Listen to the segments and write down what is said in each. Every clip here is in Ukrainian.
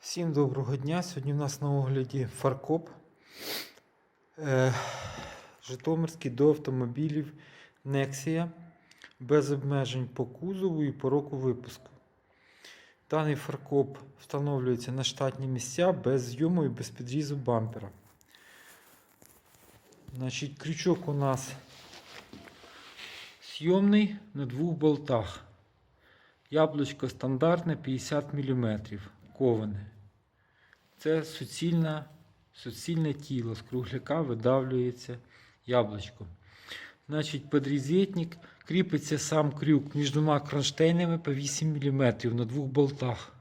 Всім доброго дня. Сьогодні в нас на огляді фаркоп е, Житомирський до автомобілів Nexia без обмежень по кузову і по року випуску. Даний фаркоп встановлюється на штатні місця без зйому і без підрізу бампера. Значить, крючок у нас зйомний на двох болтах. Яблучко стандартне 50 мм коване. Це суцільна, суцільне тіло з кругляка видавлюється яблучко. Значить, подрізетник кріпиться сам крюк між двома кронштейнами по 8 мм на двох болтах.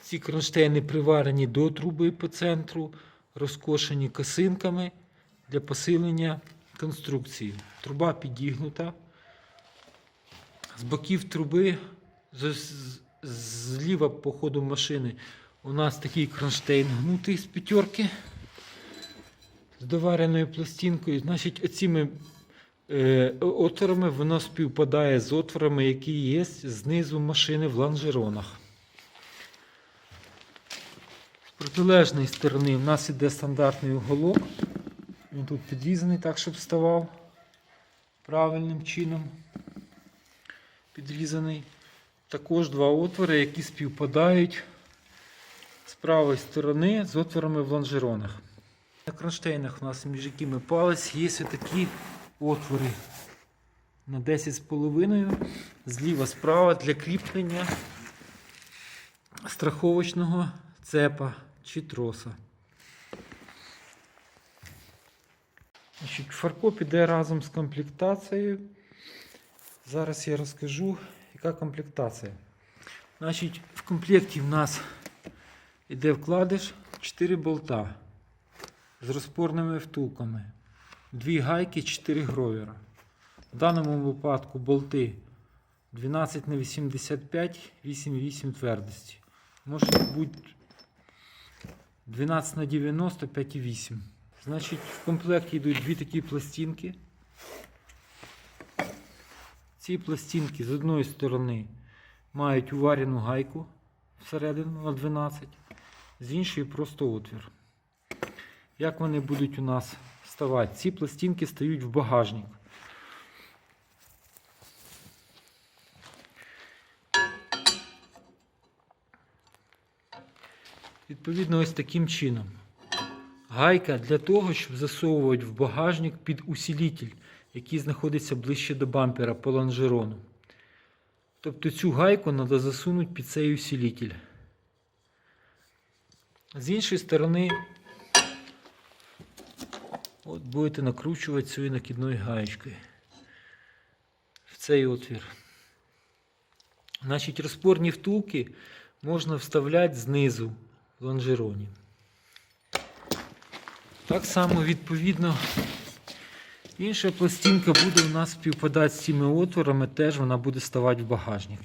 Ці кронштейни приварені до труби по центру, розкошені косинками для посилення конструкції. Труба підігнута. З боків труби зліва по ходу машини у нас такий кронштейн гнутий з п'ятерки з довареною пластинкою. Значить, оціми е, отворами воно співпадає з отворами, які є знизу машини в лонжеронах. З протилежної сторони в нас іде стандартний уголок. Він тут підрізаний так, щоб вставав правильним чином. Підрізаний. Також два отвори, які співпадають з правої сторони з отворами в лонжеронах. На кронштейнах у нас між якими палець є такі отвори на 10,5 зліва справа для кріплення страховочного цепа чи троса. Фаркоп іде разом з комплектацією. Зараз я розкажу, яка комплектація. Значить, в комплекті в нас йде вкладиш 4 болта з розпорними втулками, 2 гайки, 4 гровера. В даному випадку болти 12 на 85, 8,8 твердості. Може бути 12 на 90, 5,8. Значить, в комплекті йдуть дві такі пластинки. Ці пластинки з одної сторони мають уварену гайку всередину на 12, з іншої просто отвір. Як вони будуть у нас ставати? Ці пластинки стають в багажник. Відповідно, ось таким чином. Гайка для того, щоб засовувати в багажник під усилитель, який знаходиться ближче до бампера по лонжерону. Тобто цю гайку треба засунути під цей усилитель. З іншої сторони, от будете накручувати цією накидною гаєчкою в цей отвір. Значить, розпорні втулки можна вставляти знизу в лонжероні. Так само, відповідно, інша пластинка буде у нас співпадати з цими отворами, теж вона буде ставати в багажник.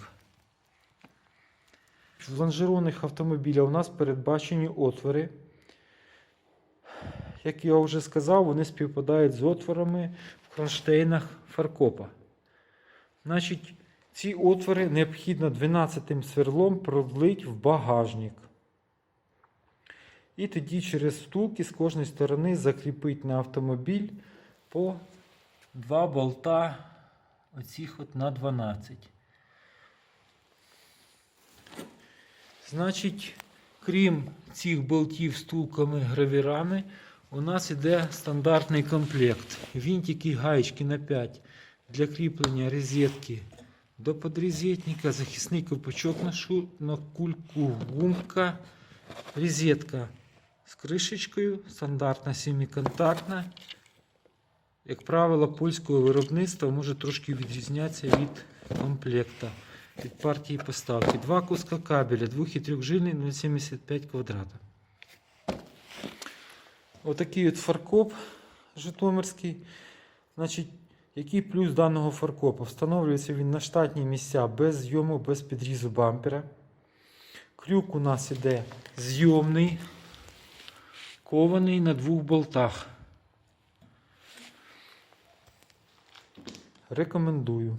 В лонжеронних автомобілях у нас передбачені отвори. Як я вже сказав, вони співпадають з отворами в кронштейнах фаркопа. Значить, ці отвори необхідно 12 сверлом продлить в багажник. І тоді через втулки з кожної сторони закріпити на автомобіль по два болта оцих от на 12. Значить, крім цих болтів з втулками гравірами, у нас іде стандартний комплект. Вінтики гаєчки на 5 для кріплення розетки до подрозетника, захисний ковпачок на, шу... на кульку, гумка, розетка з кришечкою, стандартна семиконтактна. Як правило, польського виробництва може трошки відрізнятися від комплекта, від партії поставки. Два куска кабеля, 2 і 3 жильний 0,75 квадрата. Отакий от фаркоп Житомирський. Значить, який плюс даного фаркопа? Встановлюється він на штатні місця без зйому, без підрізу бампера. Крюк у нас іде зйомний, кований на двох болтах. Рекомендую.